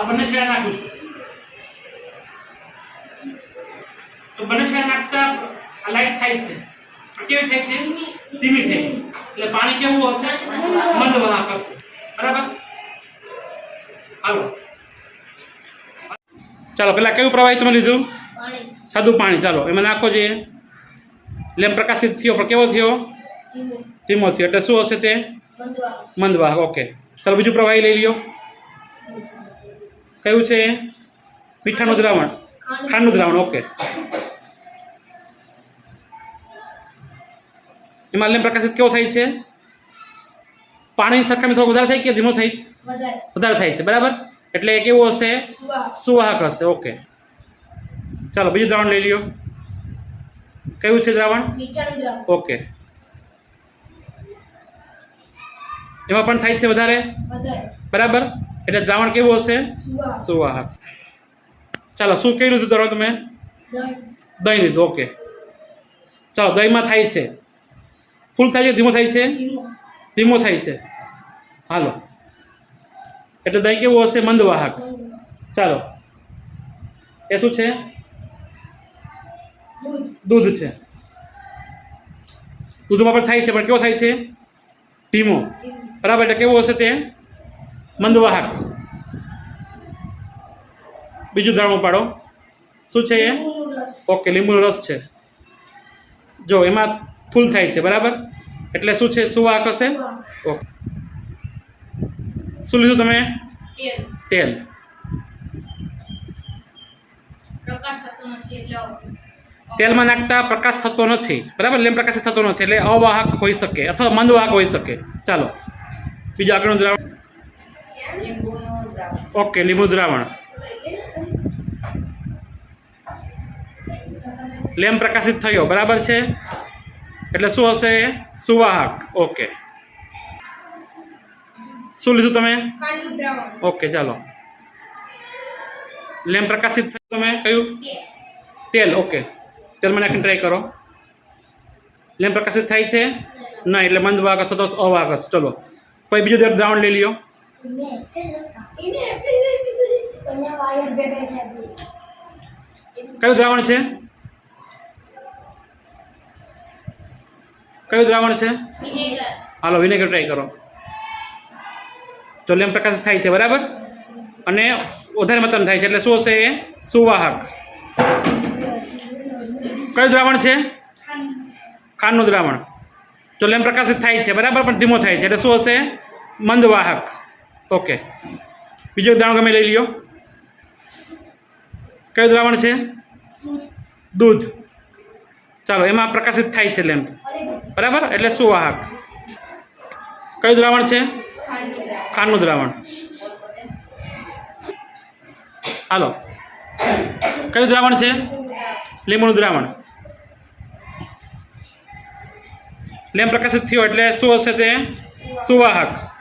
આપણને ફેર નાખું છું તો બંને ફેર નાખતા લાઈટ થાય છે કેવી થાય છે ધીમી થાય છે એટલે પાણી કેવું હશે મંદવાહક હશે બરાબર હાલો ચાલો પેલા કયું પ્રવાહી તમે લીધું સાદું પાણી ચાલો એમાં નાખો જોઈએ લેમ પ્રકાશિત થયો પણ કેવો થયો ધીમો થયો એટલે શું હશે તે મંદવાહક ઓકે ચાલો બીજું પ્રવાહી લઈ લ્યો કયું છે? મીઠાનું દ્રાવણ. ખાંડનું. દ્રાવણ ઓકે. એમાં લેમ્પ પ્રકાશિત કેવો થાય છે? પાણીની સરખામણી થોડો વધારે થાય કે ધીમો થાય છે? વધારે. થાય છે બરાબર? એટલે કેવું હશે? સુવાહક. હશે ઓકે. ચાલો બીજું દ્રાવણ લઈ લ્યો. કયું છે દ્રાવણ? ઓકે. એમાં પણ થાય છે વધારે. બરાબર? એટલે દ્રાવણ કેવું હશે? સુવાહક. ચાલો શું કઈ લીધું દ્રાવણ તમે? દહીં. લીધું ઓકે. ચાલો દહીંમાં થાય છે. ફૂલ થાય છે ધીમો થાય છે? ધીમો. થાય છે. હાલો. એટલે દહીં કેવું હશે? મંદવાહક. ચાલો. એ શું છે? દૂધ. દૂધ છે. દૂધમાં પણ થાય છે પણ કેવો થાય છે? ધીમો. બરાબર એટલે કેવું હશે તે? મંદવાહક. બીજું દ્રાવણ પાડો શું છે એ? ઓકે લીંબુનો રસ છે. જો એમાં ફૂલ થાય છે બરાબર? એટલે શું છે? સુવાહક હશે? ઓકે. શું લીધું તમે? તેલ. તેલમાં નાખતા પ્રકાશ થતો નથી. બરાબર? લેમ પ્રકાશિત થતો નથી. એટલે અવાહક હોઈ શકે અથવા મંદવાહક હોઈ શકે. ચાલો. બીજું આગળનું દ્રાવણ. ઓકે લીંબુ દ્રાવણ. લેમ પ્રકાશિત થયો બરાબર છે? એટલે શું હશે? એ? સુવાહક. ઓકે. શું લીધું તમે? ઓકે ચાલો. લેમ પ્રકાશિત થયું તમે? કયું? તેલ. તેલ ઓકે. તેલમાં નાખીને ટ્રાય કરો. લેમ પ્રકાશિત થાય છે? ના. એટલે મંદ વાગ અથવા તો અવાહક ચલો. કોઈ બીજું દ્રાવણ લઈ લ્યો. કયું દ્રાવણ છે? કયું દ્રાવણ છે? વિનેગર. હાલો વિનેગર ટ્રાય કરો. તો લેમ પ્રકાશિત થાય છે બરાબર? અને વધારે મતન થાય છે એટલે શું હશે એ? સુવાહક. કયું દ્રાવણ છે? ખાંડનું દ્રાવણ. જો લેમ પ્રકાશિત થાય છે બરાબર? પણ ધીમો થાય છે એટલે શું હશે? મંદવાહક. ઓકે બીજું દ્રાવણ ગમે લઈ લ્યો. કયું દ્રાવણ છે? દૂધ. ચાલો, એમાં પ્રકાશિત થાય છે લેમ્પ. બરાબર? એટલે સુવાહક. કયું દ્રાવણ છે? ખાંડનું દ્રાવણ. હાલો. કયું દ્રાવણ છે? લીંબુનું દ્રાવણ. લેમ્પ પ્રકાશિત થયો એટલે શું હશે તે? સુવાહક.